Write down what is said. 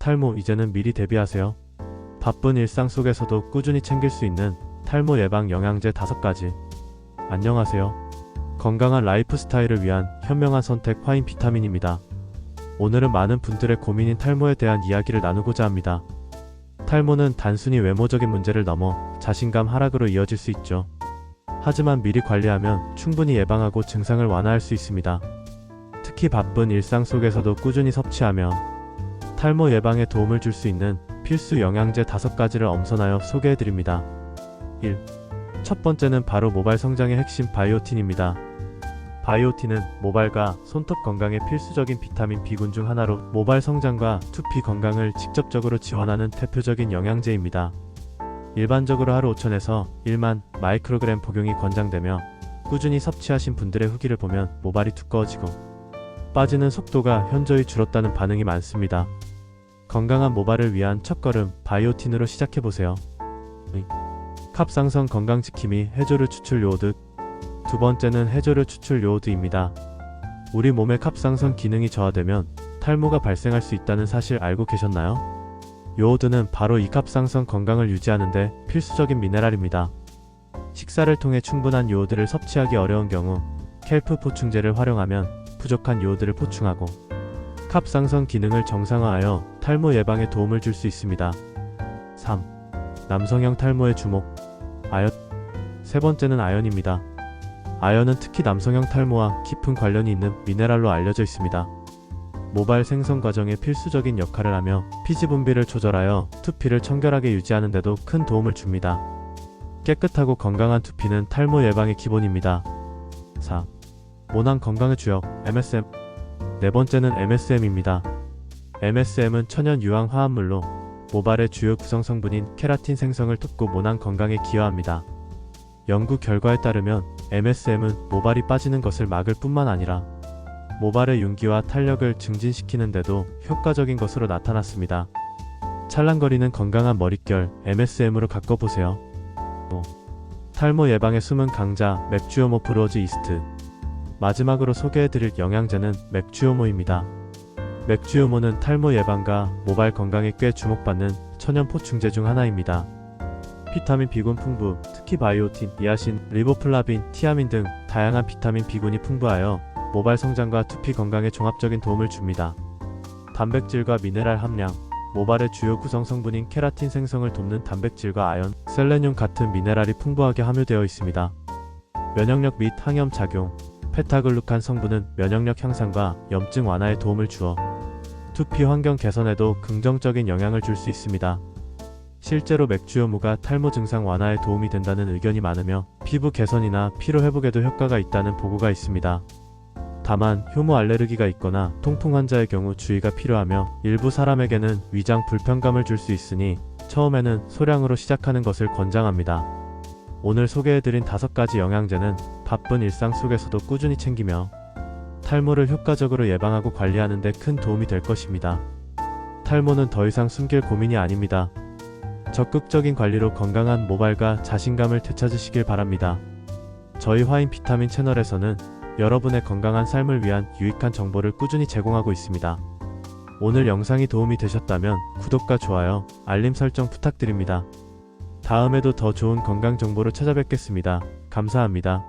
탈모 이제는 미리 대비하세요. 바쁜 일상 속에서도 꾸준히 챙길 수 있는 탈모 예방 영양제 5가지. 안녕하세요. 건강한 라이프 스타일을 위한 현명한 선택 화인 비타민입니다. 오늘은 많은 분들의 고민인 탈모에 대한 이야기를 나누고자 합니다. 탈모는 단순히 외모적인 문제를 넘어 자신감 하락으로 이어질 수 있죠. 하지만 미리 관리하면 충분히 예방하고 증상을 완화할 수 있습니다. 특히 바쁜 일상 속에서도 꾸준히 섭취하며 탈모 예방에 도움을 줄 수 있는 필수 영양제 5가지를 엄선하여 소개해 드립니다. 1. 첫 번째는 바로 모발 성장의 핵심 바이오틴입니다. 바이오틴은 모발과 손톱 건강에 필수적인 비타민 B군 중 하나로 모발 성장과 두피 건강을 직접적으로 지원하는 대표적인 영양제입니다. 일반적으로 하루 5천에서 1만 마이크로그램 복용이 권장되며 꾸준히 섭취하신 분들의 후기를 보면 모발이 두꺼워지고 빠지는 속도가 현저히 줄었다는 반응이 많습니다. 건강한 모발을 위한 첫걸음 바이오틴으로 시작해보세요. 캅상선 건강지킴이 해조류 추출 요오드 두 번째는 해조류 추출 요오드입니다. 우리 몸의 캅상선 기능이 저하되면 탈모가 발생할 수 있다는 사실 알고 계셨나요? 요오드는 바로 이 캅상선 건강을 유지하는데 필수적인 미네랄입니다. 식사를 통해 충분한 요오드를 섭취하기 어려운 경우 켈프 보충제를 활용하면 부족한 요오드를 보충하고 캅상선 기능을 정상화하여 탈모 예방에 도움을 줄 수 있습니다. 3. 남성형 탈모의 주목 아연 세 번째는 아연입니다. 아연은 특히 남성형 탈모와 깊은 관련이 있는 미네랄로 알려져 있습니다. 모발 생성 과정에 필수적인 역할을 하며 피지 분비를 조절하여 두피를 청결하게 유지하는 데도 큰 도움을 줍니다. 깨끗하고 건강한 두피는 탈모 예방의 기본입니다. 4. 모낭 건강의 주역 MSM 네 번째는 MSM입니다. MSM은 천연 유황 화합물로 모발의 주요 구성 성분인 케라틴 생성을 돕고 모낭 건강에 기여합니다. 연구 결과에 따르면 MSM은 모발이 빠지는 것을 막을 뿐만 아니라 모발의 윤기와 탄력을 증진시키는데도 효과적인 것으로 나타났습니다. 찰랑거리는 건강한 머릿결 MSM으로 가꿔보세요. 5. 탈모 예방의 숨은 강자 맥주오모프로즈 이스트 마지막으로 소개해드릴 영양제는 맥주오모입니다. 맥주오모는 탈모 예방과 모발 건강에 꽤 주목받는 천연 보충제 중 하나입니다. 비타민 B군 풍부, 특히 바이오틴, 니아신, 리보플라빈, 티아민 등 다양한 비타민 B군이 풍부하여 모발 성장과 두피 건강에 종합적인 도움을 줍니다. 단백질과 미네랄 함량, 모발의 주요 구성 성분인 케라틴 생성을 돕는 단백질과 아연, 셀레늄 같은 미네랄이 풍부하게 함유되어 있습니다. 면역력 및 항염 작용, 페타글루칸 성분은 면역력 향상과 염증 완화에 도움을 주어 두피 환경 개선에도 긍정적인 영향을 줄 수 있습니다. 실제로 맥주효무가 탈모 증상 완화에 도움이 된다는 의견이 많으며 피부 개선이나 피로 회복에도 효과가 있다는 보고가 있습니다. 다만 효모 알레르기가 있거나 통풍 환자의 경우 주의가 필요하며 일부 사람에게는 위장 불편감을 줄 수 있으니 처음에는 소량으로 시작하는 것을 권장합니다. 오늘 소개해드린 다섯 가지 영양제는 바쁜 일상 속에서도 꾸준히 챙기며 탈모를 효과적으로 예방하고 관리하는 데 큰 도움이 될 것입니다. 탈모는 더 이상 숨길 고민이 아닙니다. 적극적인 관리로 건강한 모발과 자신감을 되찾으시길 바랍니다. 저희 화인 비타민 채널에서는 여러분의 건강한 삶을 위한 유익한 정보를 꾸준히 제공하고 있습니다. 오늘 영상이 도움이 되셨다면 구독과 좋아요, 알림 설정 부탁드립니다. 다음에도 더 좋은 건강 정보로 찾아뵙겠습니다. 감사합니다.